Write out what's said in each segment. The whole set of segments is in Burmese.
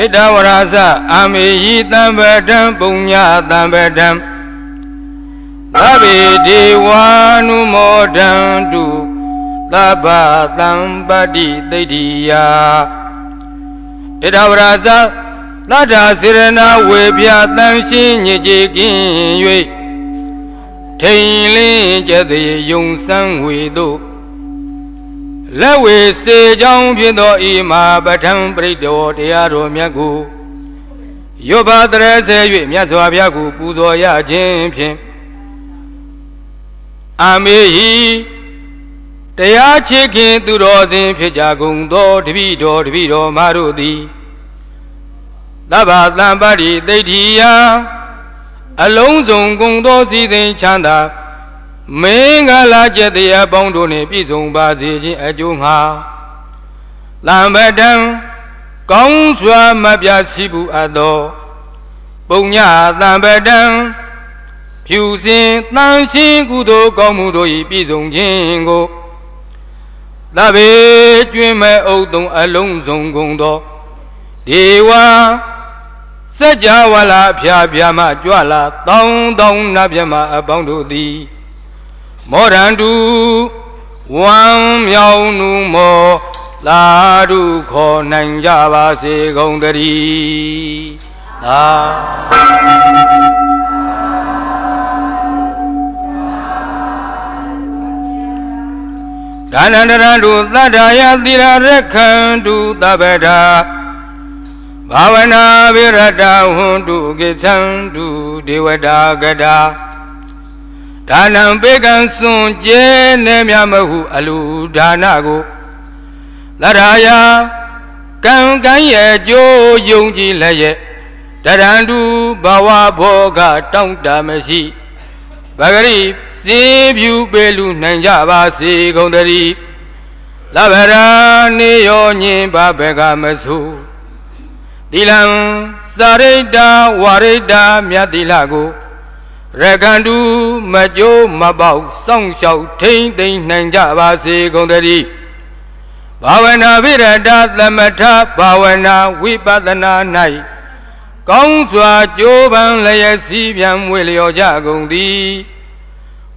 ဣတဝရဇအာမေယိတံပတံပုညတံပတံသဗ္ဗေဒေဝ ानु မောဒံတုသဗ္ဗတံပတ္တိသိတ္တိယဣတဝရဇသတ္တာစေရနာဝေပြတန်ရှင်းညစ်ကြေကင်း၍ထိန်လင်းကျက်သည်ယုံဆန်းဝေတို့ လက်ဝေစေကြောင်းဖြစ်သောဤမှာပဋ္ဌံပရိဒောတရားတော်မြတ်ကိုယောဘတရဆဲ၍မြတ်စွာဘုရားကိုပူဇော်ရခြင်းဖြင့်အာမေဟိတရားချစ်ခင်သူတော်စင်ဖြစ်ကြကုန်သောတပိတော်တပိတော်မာတို့သည်သဗ္ဗတံပါတိသိဋ္ဌိယအလုံးစုံကုန်သောစည်းစိမ်ချမ်းသာ မင်္ဂလာကျက်တရားပေါင်းတို့နှင့်ပြည့်စုံပါစေခြင်းအကျိုးငှာလံပတံကောင်းစွာမပြစီဘူးအပ်သောပုံညတံပတံဖြူစင်တန်ရှင်းကုသိုလ်ကောင်းမှုတို့၏ပြည့်စုံခြင်းကိုသဗ္ဗေကျွင်းမဲ့ဥတုံအလုံးစုံကုန်သောဒေဝစัจ java လာဖျားဖျားမှကြွလာတောင်းတောင်းနတ်မြမအပေါင်းတို့သည် မောရန္တုဝမ်းမြောင်နုမောလာတုခေါ်နိုင်ကြပါစေကုန်တည်းသာဒါနန္တရတုသတ္တာယသီရရခန္တုသဗ္ဗတာဘာဝနာဝိရတဟွန်တုကိသံတုဒေဝတာကတာ ဒါနံပေကံစွန်ကျဲနေမြမဟု အလူဒါနကိုလရာယာကံကံရဲ့ကြိုးယုံကြည်လည်းရဲ့တရန္တုဘဝဘောကတောင့်တမရှိဗဂရိစေဖြူပေလူနိုင်ကြပါစေကုန်တည်းလဗရာနေရောညင်ပါဘကမဆိုးသီလံစာရိတ္တဝါရိတ္တမြတ်သီလကို ရကန္တုမကြိုးမပေါက်စောင့်ရှောက်ထိမ့်သိမ့်နိုင်ကြပါစေကုန်သတည်းဘာဝနာဝိရတသမထဘာဝနာဝိပဿနာ၌ကောင်းစွာကြိုးပမ်းလျက်စီးပြန်မွေလျော်ကြကုန်သည်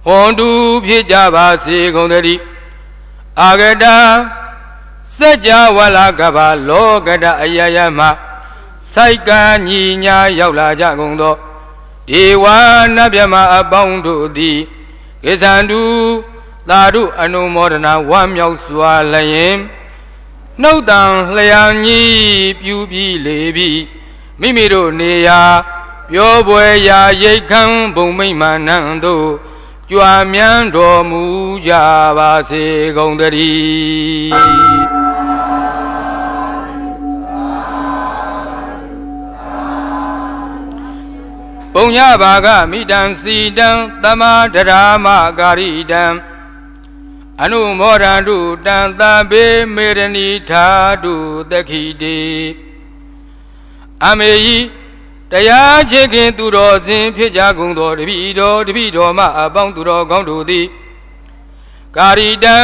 ဟွန်တူဖြစ်ကြပါစေကုန်သတည်းအာဂတစัจ java လာကဘာလောကတအယယမစိုက်ကညီညာရောက်လာကြကုန်သော ဒေဝနတ်မြမအပေါင်းတို့သည်ကိသန္တုသာဓုအနုမောဒနာဝမ်းမြောက်စွာလျင်နှုတ်တံလျာညီပြူပြီးလေပြီးမိမိတို့နေရာပြောပွဲရာရိတ်ခံဘုံမိမ့်မာနံတို့ကြွားမြန်းတော်မူကြပါစေကုန်တည်း ညဘာကမိတံစီတံတမဒရာမကာရိတံအနုမောဒန္တုတံတဘေမေရဏီထာတုသခိတေအမေယိတရားချေခင်သူတော်စင်ဖြစ်ကြကုန်သောတပိတော်တပိတော်မှအပေါင်းသူတော်ကောင်းတို့သည်ကာရိတံ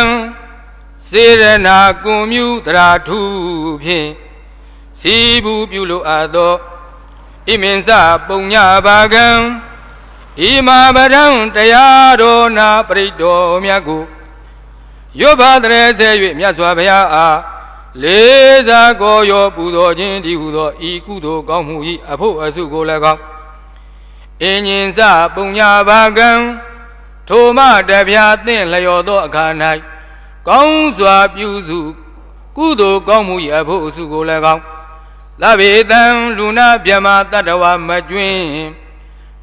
စေရနာကွန်မြူတရာထုဖြင့်စီဘူးပြုလိုအပ်သော ဣမင်္စပုံညဘာကံဣမာပဒံတရားတော်နာပရိတော်မြတ်ကိုယောဘတရေဆဲ၍မြတ်စွာဘုရားအားလေးစားကိုရောပူဇော်ခြင်းဒီဟုသောဤကုသိုလ်ကောင်းမှု၏အဖို့အစုကိုလည်းကောင်းအင်းញင်စပုံညဘာကံထိုမတပြားသင့်လျော်သောအခါ၌ကောင်းစွာပြုစု ကုသိုလ်ကောင်းမှု၏အဖို့အစုကိုလည်းကောင်း လဗေတံလူနာမြမတတ္တဝမကျွင်း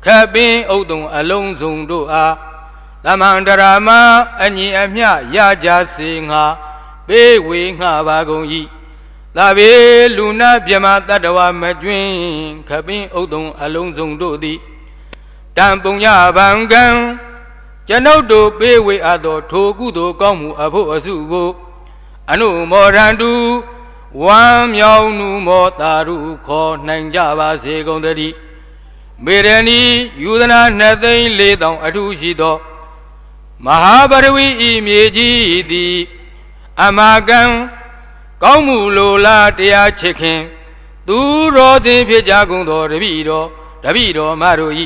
ခပ်ပင်ဥဒုံအလုံးစုံတို့အားသမန္တရာမအညီအမျှရကြစေငါပေးဝေငှပါကုန်၏လဗေလူနာမြမတတ္တဝမကျွင်းခပ်ပင်ဥဒုံအလုံးစုံတို့သည်တံပုံညဗံကံကျွန်ုပ်တို့ပေးဝေအပ်သောထိုကုသိုလ်ကောင်းမှုအဖို့အစုကိုအနုမောဒန္တု ဝမ်းမြောက်နုမောတာရုခေါ်နိုင်ကြပါစေကုန်တည်းမေရဏီယူဒနာနှစ်သိန်းလေးတောင်အထူးရှိသောမဟာပရဝီဤမြေကြီးသည်အမကံကောင်းမှုလိုလားတရားချစ်ခင်သူတော်စင်ဖြစ်ကြကုန်သောတပည့်တော်တပည့်တော်မတို့ဤ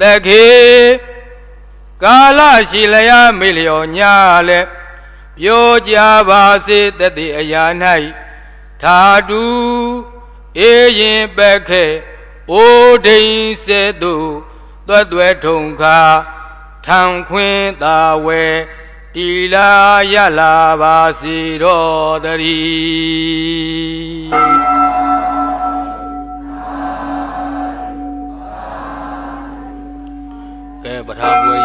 သက်ခေကာလရှိလျာမေလျော်ညာလဲပြောကြပါစေတတိအရာ၌ ဓာတုအေရင်ပက်ခဲအိုဒိန်စေတုသွတ်သွဲထုံခါထံခွင်းသာဝဲတီလာရလာပါစီတော်တည်းကဲပထမပွဲ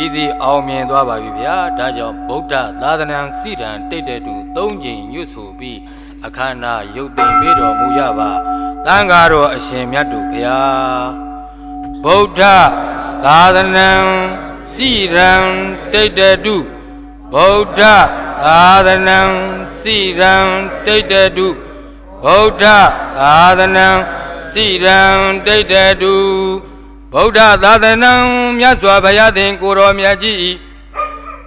ကြီးပြည်သည်အောင်မြင်သွားပါပြီဗျာဒါကြောင့်ဗုဒ္ဓသာသနာစီတံတိတ်တဲ့တူ၃ချိန်ညွတ်ဆိုပြီးအခမ်းအနားရုပ်သိမ်းပေးတော်မူရပါတန်ဃာတော်အရှင်မြတ်တို့ဗျာဗုဒ္ဓသာသနာစီရံတိတ်တဲ့တူဗုဒ္ဓသာသနာစီရံတိတ်တဲ့တူဗုဒ္ဓသာသနာစီရံတိတ်တဲ့တူ ဗုဒ္ဓသာသနာမြတ်စွာဘုရားသင်ကိုယ်တော်မြတ်ကြီးဤ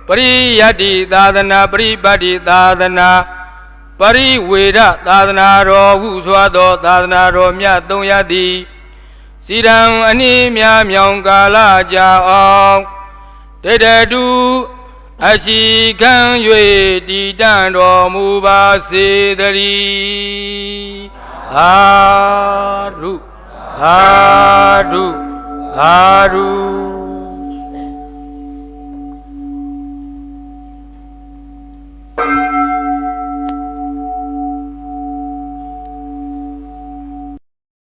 ပရိယတ္တိသာသနာပရိပတ်တိသာသနာပရိဝေဒသာသနာတော်ဟုစွာသော သာသနာတော်မြတ်သုံးရသည်စီရန်အနည်းများမြောင်ကာလကြာအောင်တေတတုအရှိခံ၍တည်တံ့တော်မူပါစေတည်းသာဓုသာဓု သာဓု